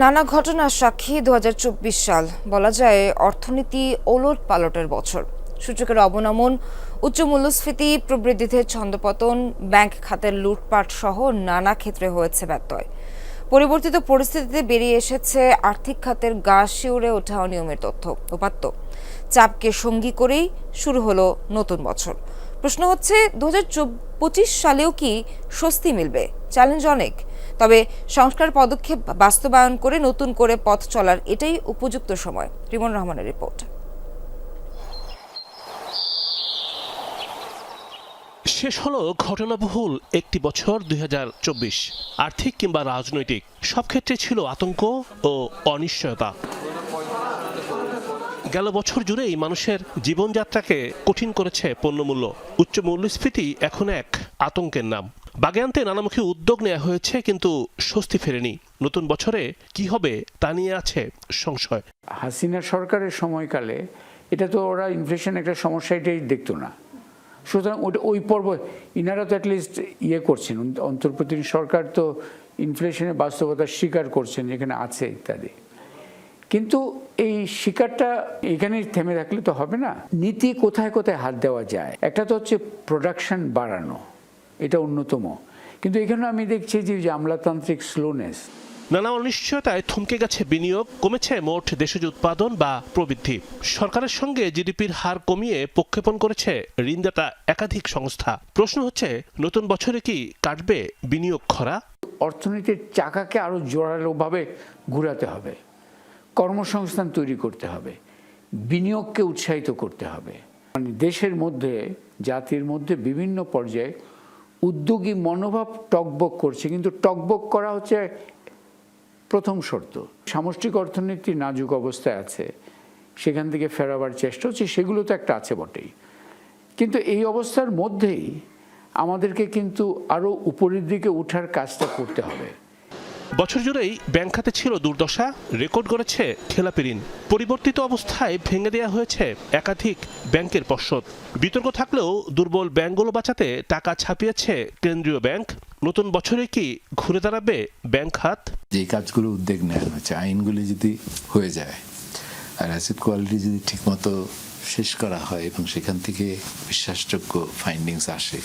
নানা ঘটনার সাক্ষী দু হাজার চব্বিশ সাল। বলা যায়, অর্থনীতি ওলট পালটের বছর। সূচকের অবনমন, উচ্চ মূল্যস্ফীতি, প্রবৃদ্ধিতে ছন্দপতন, ব্যাংক খাতের লুটপাট সহ নানা ক্ষেত্রে হয়েছে ব্যত্যয়। পরিবর্তিত পরিস্থিতিতে বেরিয়ে এসেছে আর্থিক খাতের গা শিউরে ওঠা অনিয়মের তথ্য। উপাত্ত। চাপকে সঙ্গী করেই শুরু হলো নতুন বছর। প্রশ্ন হচ্ছে দু হাজার পঁচিশ সালেও কি স্বস্তি মিলবে? চ্যালেঞ্জ অনেক। তবে সংস্কার পদক্ষেপ বাস্তবায়ন করে নতুন করে পথ চলার এটাই উপযুক্ত সময়। রিমন রহমানের রিপোর্ট। শেষ হলো ঘটনাবহুল একটি বছর দুই হাজার চব্বিশ। আর্থিক কিংবা রাজনৈতিক, সব ক্ষেত্রে ছিল আতঙ্ক ও অনিশ্চয়তা। গেল বছর জুড়েই মানুষের জীবনযাত্রাকে কঠিন করেছে পণ্যমূল্য। উচ্চ মূল্যস্ফীতি এখন এক আতঙ্কের নাম। বাগে আনতে নানামুখী উদ্যোগ নেওয়া হয়েছে, কিন্তু স্বস্তি ফেরেনি। নতুন বছরে কি হবে তা নিয়ে আছে সংশয়। হাসিনা সরকারের সময়কালে এটা তো ওরা ইনফ্লেশন একটা সমস্যা, এটাই দেখতো না। সুতরাং ওটা ওই পর্ব, ইনারা তো অ্যাটলিস্ট ইয়ে করছেন। অন্তর্বর্তী সরকার তো ইনফ্লেশনের বাস্তবতা স্বীকার করছেন, যেখানে আছে ইত্যাদি। কিন্তু এই শিকারটা এখানেই থেমে থাকলে তো হবে না। নীতি কোথায় কোথায় হাত দেওয়া যায়? একটা তো হচ্ছে প্রোডাকশন বাড়ানো। এটা অন্যতম। কিন্তু এখানে আমি দেখছি যে আমলাতান্ত্রিক স্লোনেস নানা অনিশ্চয়তায় থমকে গেছে বিনিয়োগ কমেছে মোট দেশজ উৎপাদন বা প্রবৃদ্ধি। সরকারের সঙ্গে জিডিপির হার কমিয়ে প্রক্ষেপণ করেছে ঋণদাতা একাধিক সংস্থা। প্রশ্ন হচ্ছে নতুন বছরে কি কাটবে বিনিয়োগ খরা? অর্থনীতির চাকাকে আরও জোরালোভাবে ঘুরাতে হবে। কর্মসংস্থান তৈরি করতে হবে। বিনিয়োগকে উৎসাহিত করতে হবে। মানে দেশের মধ্যে জাতির মধ্যে বিভিন্ন পর্যায়ে উদ্যোগী মনোভাব টকবক করছে, কিন্তু টকবক করা হচ্ছে প্রথম শর্ত। সামষ্টিক অর্থনীতি নাজুক অবস্থায় আছে, সেখান থেকে ফেরাবার চেষ্টা হচ্ছে, সেগুলো তো একটা আছে বটেই। কিন্তু এই অবস্থার মধ্যেই আমাদেরকে কিন্তু আরও উপরের দিকে ওঠার কাজটা করতে হবে। বছর জুড়েই ব্যাংক খাতে ছিল দুর্দশা, রেকর্ড করেছে খেলাপি ঋণ। পরিবর্তিত অবস্থায় ভেঙে দেওয়া হয়েছে একাধিক ব্যাংকের পর্ষদ। বিতর্ক থাকলেও দুর্বল ব্যাংকগুলো বাঁচাতে টাকা ছাপিয়েছে কেন্দ্রীয় ব্যাংক। নতুন বছরে কি ঘুরে দাঁড়াবে ব্যাংক খাত? যে কাজগুলো উদ্যোগ নেওয়া হচ্ছে আইনগুলি যদি হয়ে যায়, আর অ্যাসিড কোয়ালিটি যদি ঠিকমতো শেষ করা হয় এবং সেখান থেকে বিশ্বাসযোগ্য ফাইন্ডিংস আসে,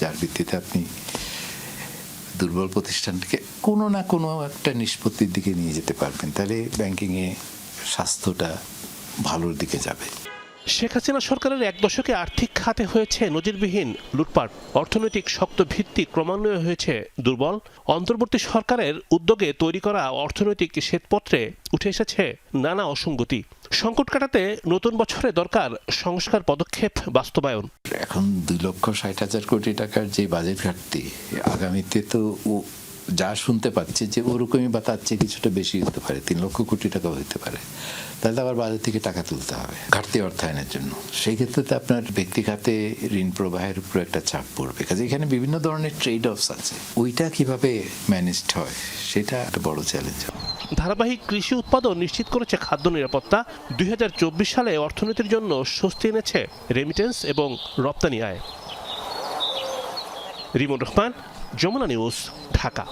যার ভিত্তিতে আপনি দুর্বল প্রতিষ্ঠানটিকে কোনো না কোনো একটা নিষ্পত্তির দিকে নিয়ে যেতে পারবেন। তাহলে ব্যাংকিংয়ে স্বাস্থ্যটা ভালোর দিকে যাবে। শেখ হাসিনা সরকারের এক দশকে আর্থিক খাতে হয়েছে নজিরবিহীন লুটপাট। অর্থনৈতিক শক্ত ভিত্তি ক্রমান্বয়ে হয়েছে দুর্বল। অন্তর্বর্তী সরকারের উদ্যোগে তৈরি করা অর্থনৈতিক শ্বেতপত্রে উঠে এসেছে নানা অসঙ্গতি। সংকট কাটাতে নতুন বছরে দরকার সংস্কার পদক্ষেপ বাস্তবায়ন। এখন দুই লক্ষ ষাট হাজার কোটি টাকার যে বাজেট ঘাটতি, আগামীতে তো যা শুনতে পাচ্ছি যে ওরকমই বা তার চেয়ে কিছুটা বেশি হতে পারে, তিন লক্ষ কোটি টাকা হতে পারে, তাহলে আবার বাজার থেকে টাকা তুলতে হবে ঘাটতি অর্থায়নের জন্য। সেই ক্ষেত্রে তো আপনার ব্যক্তি খাতে ঋণ প্রবাহের উপর একটা চাপ পড়বে, কাজে এখানে বিভিন্ন ধরনের ট্রেড অফস আছে। ওইটা কীভাবে ম্যানেজড হয়, সেটা একটা বড় চ্যালেঞ্জ ধারাবাহিক কৃষি উৎপাদন নিশ্চিত করেছে খাদ্য নিরাপত্তা। দুই হাজার চব্বিশ সালে অর্থনীতির জন্য স্বস্তি এনেছে রেমিটেন্স এবং রপ্তানি আয়। রিমন রহমান, যমুনা নিউজ, ঢাকা।